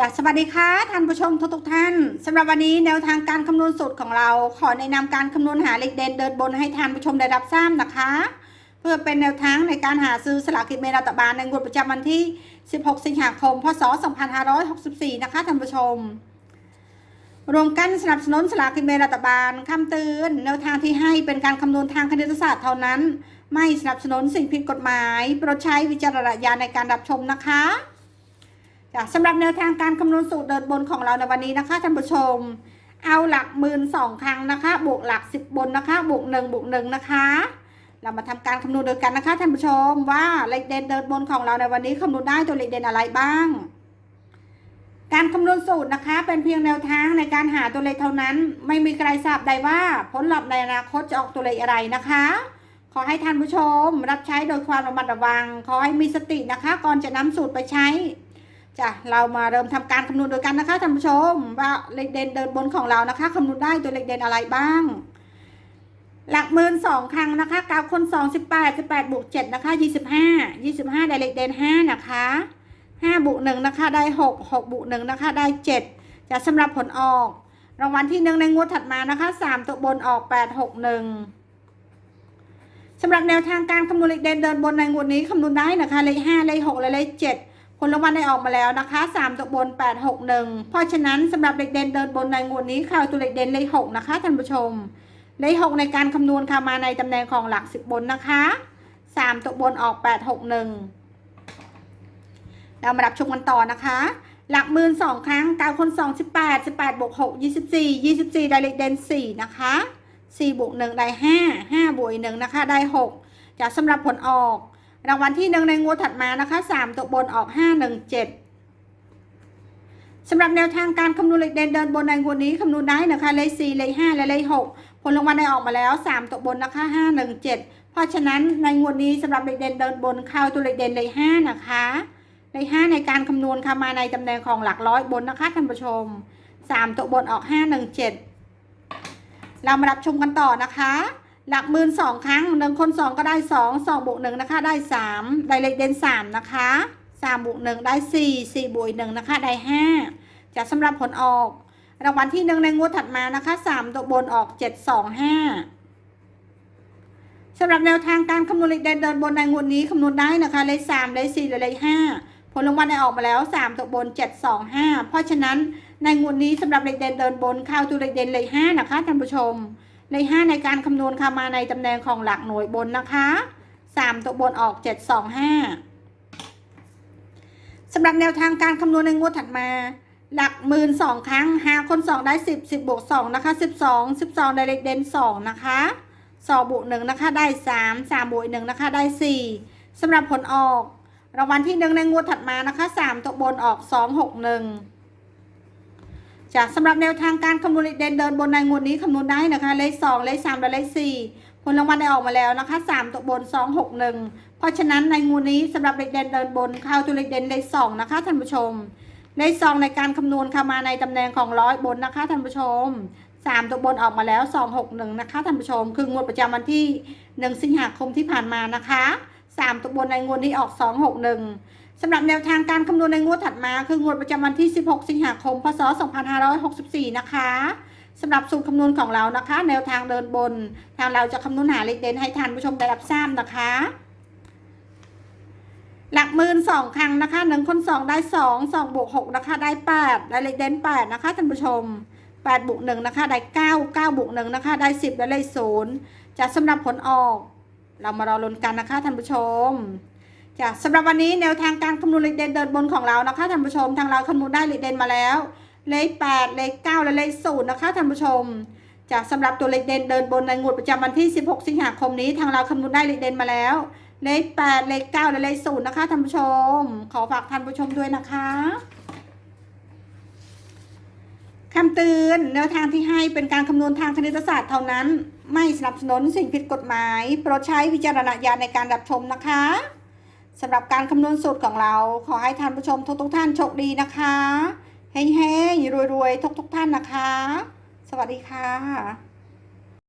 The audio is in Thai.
จากสวัสดีค่ะท่านผู้ชมทุกๆท่านสำหรับวันนี้แนวทางการคำนวณสูตรของเรา ขอแนะนำการคำนวณหาเลขเด่นเดินบนให้ท่านผู้ชมได้รับทราบนะคะ เพื่อเป็นแนวทางในการหาซื้อสลากกินแบ่งรัฐบาลในงวดประจำวันที่ 16 สิงหาคม พศ 2564 นะคะท่านผู้ชม รวมกันสนับสนุนสลากกินแบ่งรัฐบาลคำเตือนแนวทางที่ให้เป็นการคำนวณทางคณิตศาสตร์เท่านั้น ไม่สนับสนุนสิ่งผิดกฎหมายโปรดใช้วิจารณญาณในการรับชมนะคะ จ้ะสำหรับแนวทางการคำนวณสูตรเดินบนของเราในวันนี้นะคะท่านผู้ชม เอาหลักหมื่นสองครั้งนะคะบวกหลักสิบบนนะคะบวกหนึ่งบวกหนึ่งนะคะ เรามาทำการคำนวณโดยกันนะคะท่านผู้ชมว่าเลขเด่นเดินบนของเราในวันนี้คำนวณได้ตัวเลขเด่นอะไรบ้าง การคำนวณสูตรนะคะเป็นเพียงแนวทางในการหาตัวเลขเท่านั้น ไม่มีใครทราบได้ว่าผลลัพธ์ในอนาคตจะออกตัวเลขอะไรนะคะขอให้ท่านผู้ชมรับใช้โดยความระมัดระวัง ขอให้มีสตินะคะ ก่อนจะนำสูตรไปใช้ จ้ะเรามาเริ่มทำการคำนวณโดยกันนะคะท่านผู้ชม ว่าเลขเด่นเดินบนของเรานะคะคำนวณได้ตัวเลขเด่นอะไรบ้าง หลักหมื่นสองครั้งนะคะเก้าคนสองสิบแปดสิบแปดบวกเจ็ดนะคะยี่สิบห้ายี่สิบห้าได้เลขเด่นห้านะคะห้าบวกหนึ่งนะคะได้หกหกบวกหนึ่งนะคะได้เจ็ดจะสำหรับผลออก รางวัลที่หนึ่งในงวดถัดมานะคะสามตัวบนออกแปดหกหนึ่งสำหรับแนวทางการคำนวณเลขเด่นเดินบนในงวดนี้คำนวณได้นะคะเลขห้าเลขหกและเลขเจ็ด ผลรางวัลได้ออกมาแล้วนะคะ 3 ตัวบน 861 เพราะฉะนั้นสำหรับเด็กเด่นเดินบนในงวดนี้ข่าวตัวเด็กเด่นเลข6นะคะท่านผู้ชม เลข6ในการคำนวณค่ะมาในตำแหน่งของหลัก 10 บนนะคะ 3 ตัวบนออก 861 เรามารับชมกันต่อนะคะ หลักหมื่นสองครั้งเก้าคนสองสิบแปดสิบแปดบวกหกยี่สิบสี่ยี่สิบสี่ได้เลขเด่นสี่นะคะสี่บวกหนึ่งได้ห้าห้าบวกหนึ่งนะคะได้หกจากสำหรับผลออก รางวัลที่หนึ่งในงวดถัดมานะคะสามตัวบนออกห้าหนึ่งเจ็ดสำหรับแนวทางการคำนวณเลขเด่นเดินบนในงวดนี้คำนวณได้นะคะเลขสี่เลขห้าและเลขหกผลรางวัลได้ออกมาแล้วสามตัวบนนะคะห้าหนึ่งเจ็ดเพราะฉะนั้นในงวดนี้สำหรับเลขเด่นเดินบนเข้าตัวเลขเด่นเลขห้านะคะเลขห้าในการคำนวณค่ะมาในตำแหน่งของหลักร้อยบนนะคะท่านผู้ชมสามตัวบนออกห้าหนึ่งเจ็ดเรามารับชมกันต่อนะคะ หลักหมื่นสองครั้งหนึ่งคนสองก็ได้สองสองบวกหนึ่งนะคะได้สามได้เลขเด่นสามนะคะสามบวกหนึ่งได้สี่สี่บวกหนึ่งนะคะได้ห้าจะสำหรับผลออก รางวัลที่หนึ่งในงวดถัดมานะคะสามตัวบนออกเจ็ดสองห้าสำหรับแนวทางการคำนวณเลขเด่นเดินบนในงวดนี้คำนวณได้นะคะเลขสามเลขสี่และเลขห้าผลรางวัลได้ออกมาแล้วสามตัวบนเจ็ดสองห้าเพราะฉะนั้นในงวดนี้สำหรับเลขเด่นเดินบนเข้าตัวเลขเด่นเลขห้านะคะท่านผู้ชม เลขห้าในการคำนวณค่ะมาในตำแหน่งของหลักหน่วยบนนะคะสามตัวบนออกเจ็ดสองห้าสำหรับแนวทางการคำนวณในงวดถัดมา หลักหมื่นสองครั้งหาคนสองได้สิบสิบบวกสองนะคะสิบสองสิบสองได้เลขเด่นสองนะคะสองบวกหนึ่งนะคะได้สามสามบวกหนึ่งนะคะได้สี่สำหรับผลออกรางวัลที่หนึ่งในงวดถัดมานะคะสามตัวบนออกสองหกหนึ่ง จากสำหรับแนวทางการคำนวณเด่นเดินบนในงวดนี้คำนวณได้นะคะ เลขสองเลขสามและเลขสี่ผลรางวัลได้ออกมาแล้วนะคะสามตัวบนสองหกหนึ่งเพราะฉะนั้นในงวดนี้สำหรับเลขเด่นเดินบนเข้าตัวเลขเด่นเลขสองนะคะท่านผู้ชม เลขสองในการคำนวณเข้ามาในตำแหน่งของร้อยบนนะคะท่านผู้ชมสามตัวบนออกมาแล้วสองหกหนึ่งนะคะท่านผู้ชม คืองวดประจำวันที่หนึ่งสิงหาคมที่ผ่านมานะคะ สามตัวบนในงวดนี้ออกสองหกหนึ่งสำหรับแนวทางการคำนวณในงวดถัดมา คืองวดประจำวันที่ 16 สิงหาคม พศ 2564 นะคะสำหรับสูตรคำนวณของเรานะคะ แนวทางเดินบน ทางเราจะคำนวณหาเลขเด่นให้ท่านผู้ชมได้รับทราบนะคะ หลักหมื่นสองครั้งนะคะหนึ่งคนสองได้สองสองบวกหกนะคะ ได้แปดได้เลขเด่นแปดนะคะท่านผู้ชมแปดบวกหนึ่งนะคะ ได้เก้าเก้าบวกหนึ่งนะคะ ได้สิบได้เลขศูนย์จะสำหรับผลออก เรามารอลุ้นกันนะคะท่านผู้ชมจ้ะสำหรับวันนี้แนวทางการคำนวณเลขเด่นเดินบนของเรานะคะท่านผู้ชมทางเราคำนวณได้เลขเด่นมาแล้ว เลขแปดเลขเก้าและเลขศูนย์นะคะท่านผู้ชมจากสำหรับตัวเลขเด่นเดินบนในงวดประจำวันที่ 16 สิงหาคมนี้ ทางเราคำนวณได้เลขเด่นมาแล้ว เลขแปดเลขเก้าและเลขศูนย์นะคะท่านผู้ชม ขอฝากท่านผู้ชมด้วยนะคะ คำเตือนแนวทางที่ให้เป็นการคำนวณทางคณิตศาสตร์เท่านั้น ไม่สนับสนุนสิ่งผิดกฎหมาย โปรดใช้วิจารณญาณในการรับชมนะคะสำหรับการคำนวณสูตรของเรา ขอให้ท่านผู้ชมทุกทุกท่านโชคดีนะคะเฮ้งๆรวยๆทุกทุกท่านนะคะ สวัสดีค่ะ